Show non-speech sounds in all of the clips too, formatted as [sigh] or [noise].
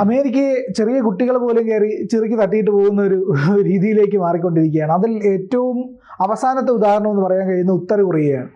അമേരിക്കയെ ചെറിയ കുട്ടികൾ പോലും കയറി ചെറുക്കി തട്ടിയിട്ട് പോകുന്ന ഒരു [laughs] രീതിയിലേക്ക് മാറിക്കൊണ്ടിരിക്കുകയാണ്. അതിൽ ഏറ്റവും അവസാനത്തെ ഉദാഹരണം എന്ന് പറയാൻ കഴിയുന്ന ഉത്തര കൊറിയയാണ്.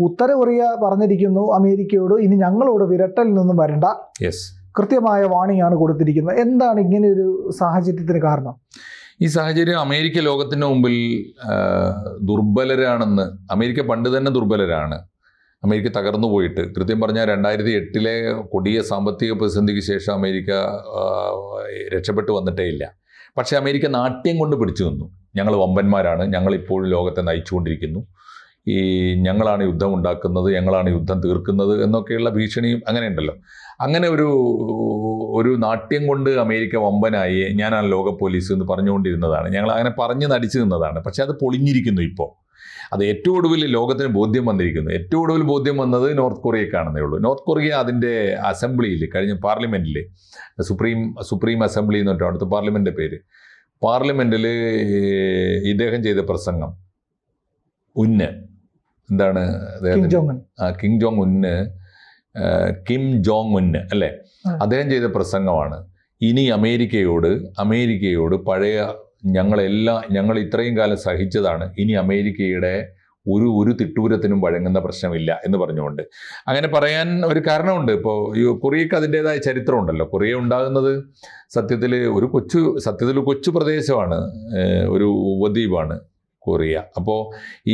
ഉത്തര കൊറിയ പറഞ്ഞിരിക്കുന്നു അമേരിക്കയോട് ഇനി ഞങ്ങളോട് വിരട്ടലിൽ നിന്നും വരണ്ട. യെസ് കൃത്യമായ വാണിയാണ് ആണ് കൊടുത്തിരിക്കുന്നത്. എന്താണ് ഇങ്ങനെ ഒരു സാഹചര്യത്തിന് കാരണം? ഈ സാഹചര്യം അമേരിക്ക ലോകത്തിന് മുമ്പിൽ ദുർബലരാണെന്ന് അമേരിക്ക പണ്ട് തന്നെ ദുർബലരാണ്. അമേരിക്ക തകർന്നു പോയിട്ട്. കൃത്യം പറഞ്ഞാൽ രണ്ടായിരത്തി എട്ടിലെ കൊടിയ സാമ്പത്തിക പ്രതിസന്ധിക്ക് ശേഷം അമേരിക്ക രക്ഷപ്പെട്ടു വന്നിട്ടേ ഇല്ല. പക്ഷേ അമേരിക്ക നാട്യം കൊണ്ട് പിടിച്ചു നിന്നു. ഞങ്ങൾ വമ്പന്മാരാണ്. ഞങ്ങളിപ്പോൾ ലോകത്തെ നയിച്ചുകൊണ്ടിരിക്കുന്നു. ഈ ഞങ്ങളാണ് യുദ്ധം ഉണ്ടാക്കുന്നത് ഞങ്ങളാണ് യുദ്ധം തീർക്കുന്നത് എന്നൊക്കെയുള്ള ഭീഷണിയും അങ്ങനെ ഉണ്ടല്ലോ. അങ്ങനെ ഒരു ഒരു നാട്യം കൊണ്ട് അമേരിക്ക വമ്പനായി. ഞാനാണ് ലോക പോലീസ് എന്ന് പറഞ്ഞുകൊണ്ടിരുന്നതാണ്. ഞങ്ങൾ അങ്ങനെ പറഞ്ഞ് നടിച്ചു നിന്നതാണ്. പക്ഷേ അത് പൊളിഞ്ഞിരിക്കുന്നു ഇപ്പോൾ. അത് ഏറ്റവും ഒടുവിൽ ലോകത്തിന് ബോധ്യം വന്നിരിക്കുന്നു. ഏറ്റവും ഒടുവിൽ ബോധ്യം വന്നത് നോർത്ത് കൊറിയക്കാണെന്നേ ഉള്ളൂ. നോർത്ത് കൊറിയ അതിന്റെ അസംബ്ലിയിൽ കഴിഞ്ഞ പാർലമെന്റിൽ സുപ്രീം സുപ്രീം അസംബ്ലി എന്ന് പറഞ്ഞിട്ട് അവിടുത്തെ പാർലമെന്റിന്റെ പേര്. പാർലമെന്റിൽ ഇദ്ദേഹം ചെയ്ത പ്രസംഗം ഉന്ന്. എന്താണ് കിം ജോങ് ഉൻ. ആ, Kim Jong Un Kim Jong Un അല്ലേ? അദ്ദേഹം ചെയ്ത പ്രസംഗമാണ് ഇനി അമേരിക്കയോട് അമേരിക്കയോട് പഴയ ഞങ്ങളെല്ലാം ഞങ്ങൾ ഇത്രയും കാലം സഹിച്ചതാണ്. ഇനി അമേരിക്കയുടെ ഒരു ഒരു തിട്ടൂരത്തിനും വഴങ്ങുന്ന പ്രശ്നമില്ല എന്ന് പറഞ്ഞുകൊണ്ട്. അങ്ങനെ പറയാൻ ഒരു കാരണമുണ്ട്. ഇപ്പോൾ കൊറിയക്ക് അതിന്റെതായ ചരിത്രമുണ്ടല്ലോ. കൊറിയ ഉണ്ടാകുന്നത് സത്യത്തിൽ ഒരു കൊച്ചു സത്യത്തിൽ കൊച്ചു പ്രദേശമാണ് ഒരു ഉപദ്വീപാണ്. കൊറിയ. അപ്പോൾ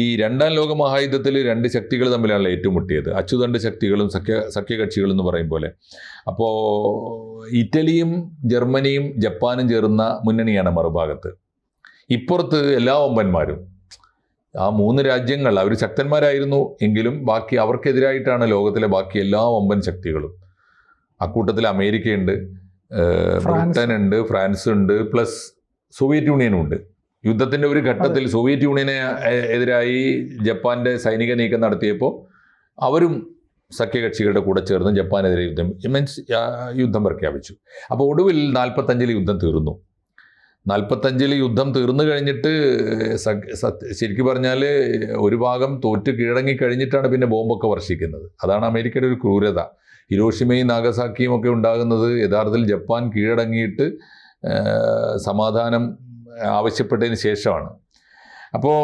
ഈ രണ്ടാം ലോക മഹായുദ്ധത്തിൽ രണ്ട് ശക്തികൾ തമ്മിലാണ് ഏറ്റുമുട്ടിയത്. അച്ചുതണ്ട് ശക്തികളും സഖ്യ സഖ്യകക്ഷികളും എന്ന് പറയും പോലെ. അപ്പോൾ ഇറ്റലിയും ജർമ്മനിയും ജപ്പാനും ചേർന്ന മുന്നണിയാണ് മറുഭാഗത്ത്. ഇപ്പുറത്ത് എല്ലാ ഒമ്പന്മാരും ആ മൂന്ന് രാജ്യങ്ങൾ അവർ ശക്തന്മാരായിരുന്നു എങ്കിലും ബാക്കി അവർക്കെതിരായിട്ടാണ് ലോകത്തിലെ ബാക്കി എല്ലാ ഒമ്പൻ ശക്തികളും. അക്കൂട്ടത്തിൽ അമേരിക്കയുണ്ട്. ബ്രിട്ടൻ ഉണ്ട് ഫ്രാൻസ് ഉണ്ട് പ്ലസ് സോവിയറ്റ് യൂണിയനും ഉണ്ട് യുദ്ധത്തിന്റെ ഒരു ഘട്ടത്തിൽ സോവിയറ്റ് യൂണിയനെ എതിരായി ജപ്പാന്റെ സൈനിക നീക്കം നടത്തിയപ്പോൾ അവരും സഖ്യകക്ഷികളുടെ കൂടെ ചേർന്ന് ജപ്പാനെതിരെ യുദ്ധം മീൻസ് യുദ്ധം പ്രഖ്യാപിച്ചു. അപ്പോൾ ഒടുവിൽ നാൽപ്പത്തഞ്ചിൽ യുദ്ധം തീർന്നു. നാൽപ്പത്തഞ്ചിൽ യുദ്ധം തീർന്നു കഴിഞ്ഞിട്ട് ശരിക്കും പറഞ്ഞാൽ ഒരു ഭാഗം തോറ്റ് കീഴടങ്ങി കഴിഞ്ഞിട്ടാണ് പിന്നെ ബോംബൊക്കെ വർഷിക്കുന്നത്. അതാണ് അമേരിക്കയുടെ ഒരു ക്രൂരത. ഹിരോഷിമയും നാഗസാക്കിയും ഒക്കെ ഉണ്ടാകുന്നത് യഥാർത്ഥത്തിൽ ജപ്പാൻ കീഴടങ്ങിയിട്ട് സമാധാനം ആവശ്യപ്പെട്ടതിന് ശേഷമാണ്. അപ്പോൾ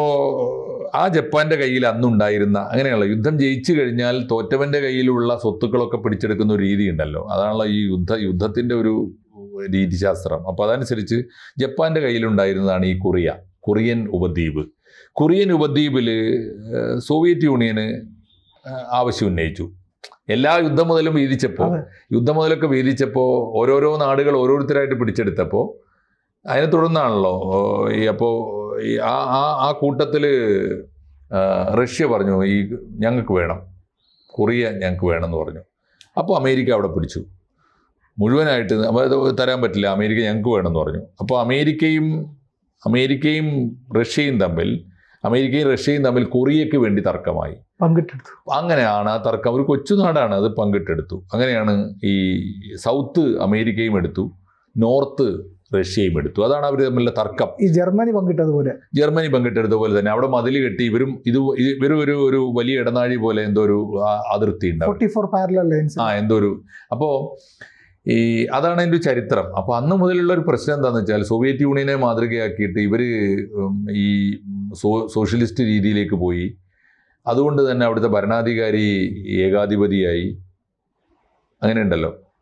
ആ ജപ്പാന്റെ കയ്യിൽ അന്നുണ്ടായിരുന്ന അങ്ങനെയുള്ള യുദ്ധം ജയിച്ചു കഴിഞ്ഞാൽ തോറ്റവന്റെ കയ്യിലുള്ള സ്വത്തുക്കളൊക്കെ പിടിച്ചെടുക്കുന്ന ഒരു രീതി ഉണ്ടല്ലോ. അതാണല്ലോ ഈ യുദ്ധ യുദ്ധത്തിന്റെ ഒരു രീതിശാസ്ത്രം. അപ്പോൾ അതനുസരിച്ച് ജപ്പാന്റെ കയ്യിലുണ്ടായിരുന്നതാണ് ഈ കൊറിയ കൊറിയൻ ഉപദ്വീപ്. കൊറിയൻ ഉപദ്വീപിൽ സോവിയറ്റ് യൂണിയന് ആവശ്യം ഉന്നയിച്ചു. എല്ലാ യുദ്ധം മുതലും വീതിച്ചപ്പോൾ. യുദ്ധം മുതലൊക്കെ വീതിച്ചപ്പോൾ ഓരോരോ നാടുകൾ ഓരോരുത്തരായിട്ട് പിടിച്ചെടുത്തപ്പോൾ അതിനെ തുടർന്നാണല്ലോ. ഈ അപ്പോൾ ഈ ആ ആ ആ കൂട്ടത്തിൽ റഷ്യ പറഞ്ഞു ഈ ഞങ്ങൾക്ക് വേണം. കൊറിയ ഞങ്ങൾക്ക് വേണമെന്ന് പറഞ്ഞു. അപ്പോൾ അമേരിക്ക അവിടെ പിടിച്ചു. മുഴുവനായിട്ട് തരാൻ പറ്റില്ല അമേരിക്ക ഞങ്ങൾക്ക് വേണമെന്ന് പറഞ്ഞു. അപ്പോൾ അമേരിക്കയും അമേരിക്കയും റഷ്യയും തമ്മിൽ അമേരിക്കയും റഷ്യയും തമ്മിൽ കൊറിയയ്ക്ക് വേണ്ടി തർക്കമായി. പങ്കിട്ടെടുത്തു. അങ്ങനെയാണ് ആ തർക്കം. ഒരു കൊച്ചു നാടാണ് അത് പങ്കിട്ടെടുത്തു. അങ്ങനെയാണ് ഈ സൗത്ത് അമേരിക്കയും എടുത്തു. നോർത്ത് റഷ്യയും എടുത്തു അതാണ് അവർ തമ്മിലുള്ള തർക്കം. ഈ ജർമ്മനി പങ്കിട്ടതുപോലെ ജർമ്മനി പങ്കിട്ടെടുത്ത പോലെ തന്നെ. അവിടെ മതിൽ കെട്ടി ഇവരും ഇത് ഇവരും ഒരു ഒരു വലിയ ഇടനാഴി പോലെ എന്തോ ഒരു അതിർത്തി ഉണ്ടാവും ആ എന്തോ ഒരു. അപ്പോൾ ഈ അതാണ് എന്റെ ചരിത്രം. അപ്പോൾ അന്ന് മുതലുള്ള ഒരു പ്രശ്നം എന്താണെന്ന് വെച്ചാൽ സോവിയറ്റ് യൂണിയനെ മാതൃകയാക്കിയിട്ട് ഇവർ ഈ സോ സോഷ്യലിസ്റ്റ് രീതിയിലേക്ക് പോയി. അതുകൊണ്ട് തന്നെ അവിടുത്തെ ഭരണാധികാരി ഏകാധിപതിയായി. അങ്ങനെ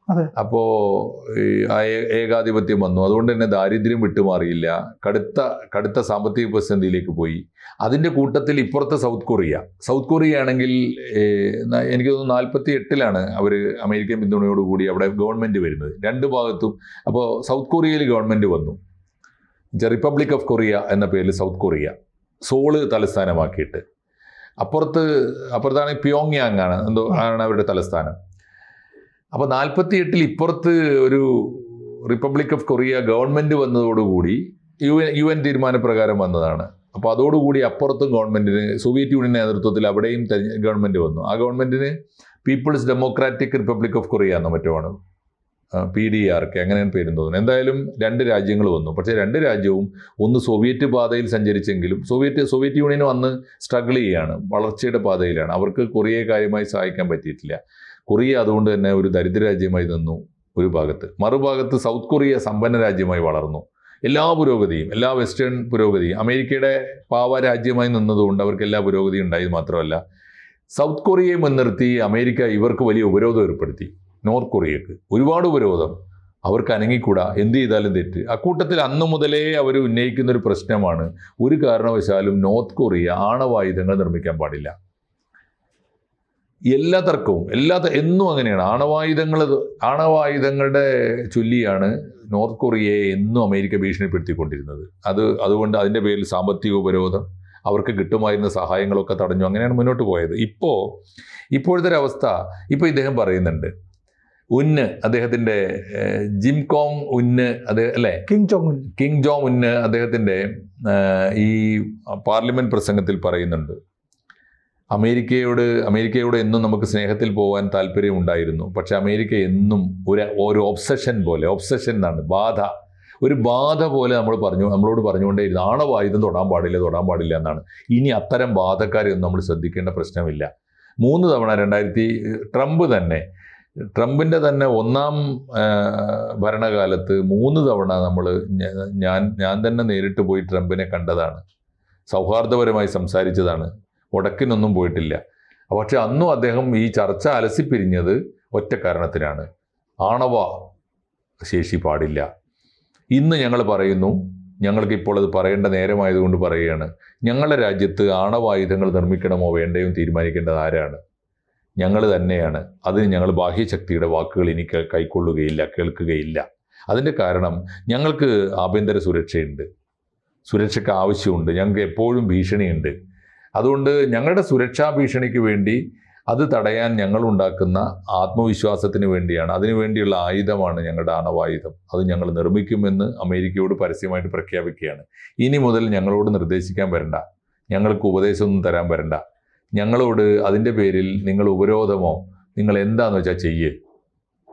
ആ ഏകാധിപത്യം വന്നു. അതുകൊണ്ട് തന്നെ ദാരിദ്ര്യം വിട്ടുമാറിയില്ല. കടുത്ത കടുത്ത സാമ്പത്തിക പ്രതിസന്ധിയിലേക്ക് പോയി. അതിന്റെ കൂട്ടത്തിൽ ഇപ്പുറത്തെ സൗത്ത് കൊറിയ. സൗത്ത് കൊറിയ ആണെങ്കിൽ എനിക്ക് തോന്നുന്നു നാൽപ്പത്തി എട്ടിലാണ് അവർ അമേരിക്കൻ പിന്തുണയോടുകൂടി അവിടെ ഗവൺമെന്റ് വരുന്നത്. രണ്ട് ഭാഗത്തും അപ്പോൾ സൗത്ത് കൊറിയയിൽ ഗവൺമെന്റ് വന്നു. റിപ്പബ്ലിക് ഓഫ് കൊറിയ എന്ന പേരിൽ സൗത്ത് കൊറിയ. സോൾ തലസ്ഥാനമാക്കിയിട്ട്. അപ്പുറത്ത് അപ്പുറത്താണ് പിയോങ് യാങ് ആണ് എന്തോ ആണ് അവരുടെ തലസ്ഥാനം. അപ്പോൾ നാൽപ്പത്തി എട്ടിൽ ഇപ്പുറത്ത് ഒരു റിപ്പബ്ലിക് ഓഫ് കൊറിയ ഗവൺമെന്റ് വന്നതോടുകൂടി യു എൻ യു എൻ തീരുമാനപ്രകാരം വന്നതാണ്. അപ്പോൾ അതോടുകൂടി അപ്പുറത്തും ഗവൺമെന്റിന് സോവിയറ്റ് യൂണിയൻ നേതൃത്വത്തിൽ അവിടെയും ഗവൺമെന്റ് വന്നു. ആ ഗവൺമെന്റിന് people's democratic republic of Korea എന്ന മറ്റുമാണ്. പി ഡി ആർ കെ അങ്ങനെയാണ് പേരും തോന്നുന്നു എന്തായാലും രണ്ട് രാജ്യങ്ങൾ വന്നു. പക്ഷേ രണ്ട് രാജ്യവും ഒന്ന് സോവിയറ്റ് പാതയിൽ സഞ്ചരിച്ചെങ്കിലും സോവിയറ്റ് സോവിയറ്റ് യൂണിയൻ അന്ന് സ്ട്രഗിൾ ചെയ്യുകയാണ്. വളർച്ചയുടെ പാതയിലാണ്. അവർക്ക് കൊറിയയെ കാര്യമായി സഹായിക്കാൻ പറ്റിയിട്ടില്ല. കൊറിയ അതുകൊണ്ട് തന്നെ ഒരു ദരിദ്ര രാജ്യമായി നിന്നു ഒരു ഭാഗത്ത്. മറുഭാഗത്ത് സൗത്ത് കൊറിയ സമ്പന്ന രാജ്യമായി വളർന്നു. എല്ലാ പുരോഗതിയും എല്ലാ വെസ്റ്റേൺ പുരോഗതിയും അമേരിക്കയുടെ പാവ രാജ്യമായി നിന്നതുകൊണ്ട് അവർക്ക് എല്ലാ പുരോഗതിയും ഉണ്ടായത് മാത്രമല്ല സൗത്ത് കൊറിയയെ മുൻനിർത്തി അമേരിക്ക ഇവർക്ക് വലിയ ഉപരോധം ഏർപ്പെടുത്തി. നോർത്ത് കൊറിയക്ക് ഒരുപാട് ഉപരോധം അവർക്ക് അനങ്ങിക്കൂടാ. എന്ത് ചെയ്താലും തെറ്റ്. അക്കൂട്ടത്തിൽ അന്നു മുതലേ അവർ ഉന്നയിക്കുന്ന ഒരു പ്രശ്നമാണ് ഒരു കാരണവശാലും നോർത്ത് കൊറിയ ആണവായുധങ്ങൾ നിർമ്മിക്കാൻ പാടില്ല. എല്ലാ തർക്കവും എല്ലാ എന്നും അങ്ങനെയാണ്. ആണവായുധങ്ങൾ ആണവായുധങ്ങളുടെ ചൊല്ലിയാണ് നോർത്ത് കൊറിയയെ എന്നും അമേരിക്ക ഭീഷണിപ്പെടുത്തിക്കൊണ്ടിരുന്നത്. അത് അതുകൊണ്ട് അതിന്റെ പേരിൽ സാമ്പത്തിക ഉപരോധം അവർക്ക് കിട്ടുമായിരുന്ന സഹായങ്ങളൊക്കെ തടഞ്ഞു. അങ്ങനെയാണ് മുന്നോട്ട് പോയത്. ഇപ്പോൾ ഇപ്പോഴത്തെ ഒരു അവസ്ഥ ഇപ്പോൾ ഇദ്ദേഹം പറയുന്നുണ്ട്. ഉന്ന് അദ്ദേഹത്തിന്റെ ജിംകോങ് ജിം കോങ് ഉന്ന് അദ്ദേഹം അല്ലേ? Kim Jong Un. Kim Jong Un അദ്ദേഹത്തിന്റെ ഈ പാർലമെന്റ് പ്രസംഗത്തിൽ പറയുന്നുണ്ട്. അമേരിക്കയോട് അമേരിക്കയോട് എന്നും നമുക്ക് സ്നേഹത്തിൽ പോകാൻ താല്പര്യമുണ്ടായിരുന്നു പക്ഷെ അമേരിക്ക എന്നും ഒരു ഒരു ഒബ്സഷൻ പോലെ ഒബ്സഷൻ എന്നാണ് ബാധ. ഒരു ബാധ പോലെ നമ്മൾ പറഞ്ഞു നമ്മളോട് പറഞ്ഞുകൊണ്ടേയിരുന്നു. ആണവായുധം തൊടാൻ പാടില്ല തൊടാൻ പാടില്ല എന്നാണ്. ഇനി അത്തരം ബാധക്കാരെയൊന്നും നമ്മൾ ശ്രദ്ധിക്കേണ്ട പ്രശ്നമില്ല. മൂന്ന് തവണ രണ്ടായിരത്തി ട്രംപ് തന്നെ ട്രംപിന്റെ തന്നെ ഒന്നാം ഭരണകാലത്ത് മൂന്ന് തവണ നമ്മൾ ഞാൻ ഞാൻ തന്നെ നേരിട്ട് പോയി ട്രംപിനെ കണ്ടതാണ്. സൗഹാർദ്ദപരമായി സംസാരിച്ചതാണ്. ഉടക്കിനൊന്നും പോയിട്ടില്ല. പക്ഷെ അന്നും അദ്ദേഹം ഈ ചർച്ച അലസിപ്പിരിഞ്ഞത് ഒറ്റ കാരണത്തിനാണ്. ആണവ ശേഷി പാടില്ല. ഇന്ന് ഞങ്ങൾ പറയുന്നു ഞങ്ങൾക്ക് ഇപ്പോൾ അത് പറയേണ്ട നേരമായതുകൊണ്ട് പറയുകയാണ്. ഞങ്ങളുടെ രാജ്യത്ത് ആണവായുധങ്ങൾ നിർമ്മിക്കണമോ വേണ്ടയോ തീരുമാനിക്കേണ്ടത് ആരാണ്? ഞങ്ങൾ തന്നെയാണ്. അതിന് ഞങ്ങൾ ബാഹ്യശക്തിയുടെ വാക്കുകൾ ഇനി കൈക്കൊള്ളുകയില്ല കേൾക്കുകയില്ല. അതിന്റെ കാരണം ഞങ്ങൾക്ക് ആഭ്യന്തര സുരക്ഷയുണ്ട്. സുരക്ഷയ്ക്ക് ആവശ്യമുണ്ട്. ഞങ്ങൾക്ക് എപ്പോഴും ഭീഷണിയുണ്ട്. അതുകൊണ്ട് ഞങ്ങളുടെ സുരക്ഷാ ഭീഷണിക്ക് വേണ്ടി അത് തടയാൻ ഞങ്ങൾ ഉണ്ടാക്കുന്ന ആത്മവിശ്വാസത്തിന് വേണ്ടിയാണ്. അതിനു വേണ്ടിയുള്ള ആയുധമാണ് ഞങ്ങളുടെ ആണവായുധം. അത് ഞങ്ങൾ നിർമ്മിക്കുമെന്ന് അമേരിക്കയോട് പരസ്യമായിട്ട് പ്രഖ്യാപിക്കുകയാണ്. ഇനി മുതൽ ഞങ്ങളോട് നിർദ്ദേശിക്കാൻ വരണ്ട. ഞങ്ങൾക്ക് ഉപദേശമൊന്നും തരാൻ വരണ്ട. ഞങ്ങളോട് അതിന്റെ പേരിൽ നിങ്ങൾ ഉപരോധമോ നിങ്ങൾ എന്താണെന്ന് വെച്ചാൽ ചെയ്യേ.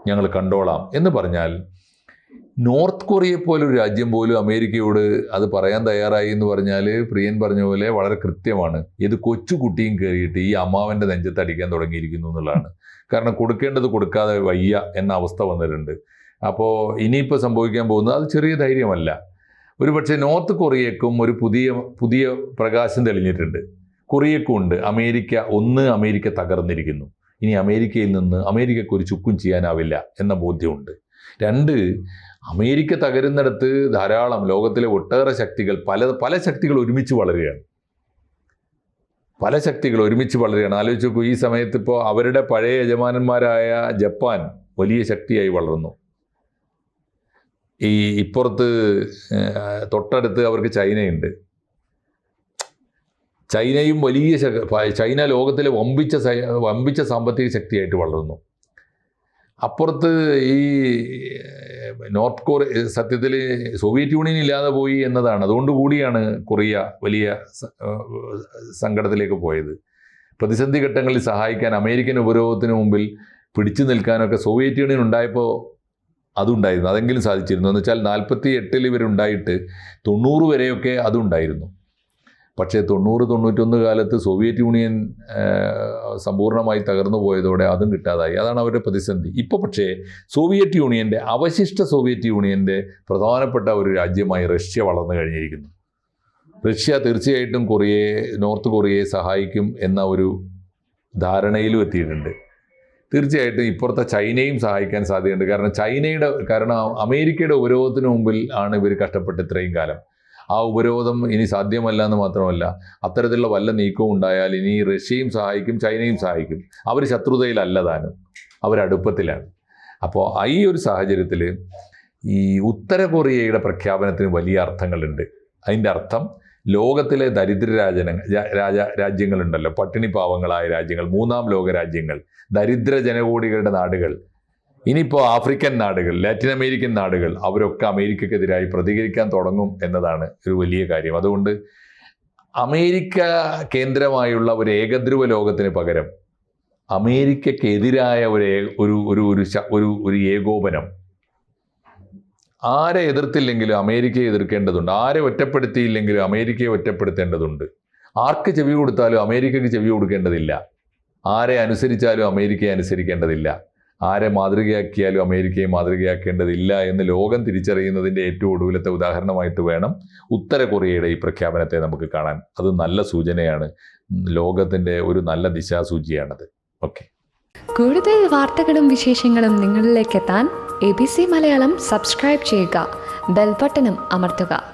ഞങ്ങൾ കണ്ടോളാം എന്ന് പറഞ്ഞാൽ നോർത്ത് കൊറിയ പോലൊരു രാജ്യം പോലും അമേരിക്കയോട് അത് പറയാൻ തയ്യാറായി എന്ന് പറഞ്ഞാൽ പ്രിയൻ പറഞ്ഞ പോലെ വളരെ കൃത്യമാണ്. ഇത് കൊച്ചു കുട്ടിയും കയറിയിട്ട് ഈ അമ്മാവന്റെ നെഞ്ചത്ത് അടിക്കാൻ തുടങ്ങിയിരിക്കുന്നു എന്നുള്ളതാണ്. കാരണം കൊടുക്കേണ്ടത് കൊടുക്കാതെ വയ്യ എന്ന അവസ്ഥ വന്നിട്ടുണ്ട്. അപ്പോൾ ഇനിയിപ്പോൾ സംഭവിക്കാൻ പോകുന്നത് അത് ചെറിയ ധൈര്യമല്ല. ഒരു പക്ഷേ നോർത്ത് കൊറിയക്കും ഒരു പുതിയ പുതിയ പ്രകാശം തെളിഞ്ഞിട്ടുണ്ട്. കൊറിയക്കും ഉണ്ട്. അമേരിക്ക ഒന്ന് അമേരിക്ക തകർന്നിരിക്കുന്നു. ഇനി അമേരിക്കയിൽ നിന്ന് അമേരിക്കക്ക് ഒരു ചുക്കും ചെയ്യാനാവില്ല എന്ന ബോധ്യമുണ്ട്. രണ്ട് അമേരിക്ക തകരുന്നിടത്ത് ധാരാളം ലോകത്തിലെ ഒട്ടേറെ ശക്തികൾ പല പല ശക്തികൾ ഒരുമിച്ച് വളരുകയാണ്. പല ശക്തികൾ ഒരുമിച്ച് വളരുകയാണ്. ആലോചിച്ച് നോക്കൂ ഈ സമയത്ത് ഇപ്പോൾ അവരുടെ പഴയ യജമാനന്മാരായ ജപ്പാൻ വലിയ ശക്തിയായി വളർന്നു. ഈ ഇപ്പുറത്ത് തൊട്ടടുത്ത് അവർക്ക് ചൈനയുണ്ട്. ചൈനയും വലിയ ചൈന ലോകത്തിലെ വമ്പിച്ച വമ്പിച്ച സാമ്പത്തിക ശക്തിയായിട്ട് വളർന്നു. അപ്പുറത്ത് ഈ നോർത്ത് കൊറിയ സത്യത്തിൽ സോവിയറ്റ് യൂണിയൻ ഇല്ലാതെ പോയി എന്നതാണ്. അതുകൊണ്ട് കൂടിയാണ് കൊറിയ വലിയ സങ്കടത്തിലേക്ക് പോയത്. പ്രതിസന്ധി ഘട്ടങ്ങളിൽ സഹായിക്കാൻ അമേരിക്കൻ ഉപരോധത്തിന് മുമ്പിൽ പിടിച്ചു നിൽക്കാനൊക്കെ സോവിയറ്റ് യൂണിയൻ ഉണ്ടായപ്പോൾ അതുണ്ടായിരുന്നു. അതെങ്കിലും സാധിച്ചിരുന്നു. എന്ന് വെച്ചാൽ നാൽപ്പത്തി എട്ടിൽ ഇവരുണ്ടായിട്ട് തൊണ്ണൂറ് വരെയൊക്കെ അതുണ്ടായിരുന്നു. പക്ഷേ തൊണ്ണൂറ് തൊണ്ണൂറ്റൊന്ന് കാലത്ത് സോവിയറ്റ് യൂണിയൻ സമ്പൂർണമായി തകർന്നു പോയതോടെ അതും കിട്ടാതായി. അതാണ് അവരുടെ പ്രതിസന്ധി. ഇപ്പോൾ പക്ഷേ സോവിയറ്റ് യൂണിയന്റെ അവശിഷ്ട സോവിയറ്റ് യൂണിയന്റെ പ്രധാനപ്പെട്ട ഒരു രാജ്യമായി റഷ്യ വളർന്നു കഴിഞ്ഞിരിക്കുന്നു. റഷ്യ തീർച്ചയായിട്ടും കൊറിയയെ നോർത്ത് കൊറിയയെ സഹായിക്കും എന്ന ഒരു ധാരണയിലും എത്തിയിട്ടുണ്ട്. തീർച്ചയായിട്ടും ഇപ്പുറത്തെ ചൈനയും സഹായിക്കാൻ സാധ്യതയുണ്ട്. കാരണം ചൈനയുടെ കാരണം അമേരിക്കയുടെ ഉപരോധത്തിന് മുമ്പിൽ ആണ് ഇവർ കഷ്ടപ്പെട്ട് ഇത്രയും കാലം. ആ ഉപരോധം ഇനി സാധ്യമല്ല എന്ന് മാത്രമല്ല അത്തരത്തിലുള്ള വല്ല നീക്കവും ഉണ്ടായാൽ ഇനി റഷ്യയും സഹായിക്കും ചൈനയും സഹായിക്കും. അവർ ശത്രുതയിലല്ല താനും. അവരടുപ്പത്തിലാണ് അപ്പോൾ ഈ ഒരു സാഹചര്യത്തിൽ ഈ ഉത്തര കൊറിയയുടെ പ്രഖ്യാപനത്തിന് വലിയ അർത്ഥങ്ങളുണ്ട്. അതിന്റെ അർത്ഥം ലോകത്തിലെ ദരിദ്ര രാജന രാജ രാജ്യങ്ങളുണ്ടല്ലോ. പട്ടിണി പാവങ്ങളായ രാജ്യങ്ങൾ മൂന്നാം ലോക രാജ്യങ്ങൾ ദരിദ്ര ജനകോടികളുടെ നാടുകൾ. ഇനിയിപ്പോൾ ആഫ്രിക്കൻ നാടുകൾ ലാറ്റിൻ അമേരിക്കൻ നാടുകൾ അവരൊക്കെ അമേരിക്കക്കെതിരായി പ്രതികരിക്കാൻ തുടങ്ങും എന്നതാണ് ഒരു വലിയ കാര്യം. അതുകൊണ്ട് അമേരിക്ക കേന്ദ്രമായുള്ള ഒരു ഏകധ്രുവ ലോകത്തിന് പകരം അമേരിക്കക്കെതിരായ ഒരു ഒരു ഒരു ഒരു ഒരു ഏകോപനം ആരെ എതിർത്തില്ലെങ്കിലും അമേരിക്കയെ എതിർക്കേണ്ടതുണ്ട്. ആരെ ഒറ്റപ്പെടുത്തിയില്ലെങ്കിലും അമേരിക്കയെ ഒറ്റപ്പെടുത്തേണ്ടതുണ്ട്. ആർക്ക് ചെവി കൊടുത്താലും അമേരിക്കയ്ക്ക് ചെവി കൊടുക്കേണ്ടതില്ല. ആരെ അനുസരിച്ചാലും അമേരിക്കയെ അനുസരിക്കേണ്ടതില്ല. ആരെ മാതൃകയാക്കിയാലും അമേരിക്കയെ മാതൃകയാക്കേണ്ടതില്ല എന്ന് ലോകം തിരിച്ചറിയുന്നതിന്റെ ഏറ്റവും ഒടുവിലത്തെ ഉദാഹരണമായിട്ട് വേണം ഉത്തര കൊറിയയുടെ ഈ പ്രഖ്യാപനത്തെ നമുക്ക് കാണാൻ. അത് നല്ല സൂചനയാണ്. ലോകത്തിന്റെ ഒരു നല്ല ദിശാസൂചിയാണത്. ഓക്കെ. കൂടുതൽ വാർത്തകളും വിശേഷങ്ങളും നിങ്ങളിലേക്ക് എത്താൻ A B C Malayalam subscribe ചെയ്യുക. ബെൽബട്ടനും അമർത്തുക.